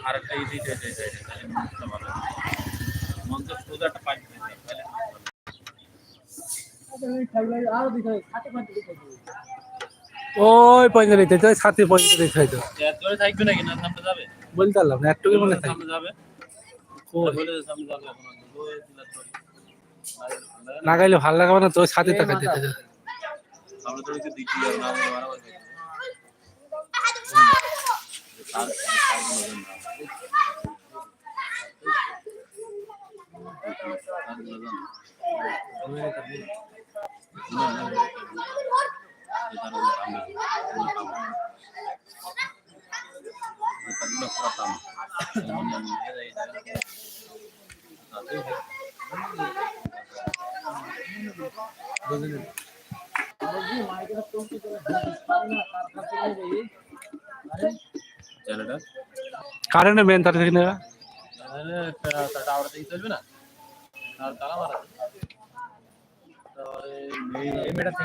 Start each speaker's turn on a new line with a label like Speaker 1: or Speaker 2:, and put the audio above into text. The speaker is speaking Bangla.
Speaker 1: আর একটা দিতে তাহলে ভালো সোজা একটা পাইপ দিতে তাহলে
Speaker 2: ওই তো। সাথে হয়তো
Speaker 1: জোরে থাকবে নাকি? না সামনে যাবে?
Speaker 2: বলতে পারলাম না একটু মনে
Speaker 1: সামনে যাবে?
Speaker 2: না গাইলে ভালো লাগাবে না তো সাথে টাকা দিতে
Speaker 1: তো। দিচ্ছি আর না දැනට. කරන මෙන් තරසිෙන සටාවට ඉතල්වෙන තලා මර මේමට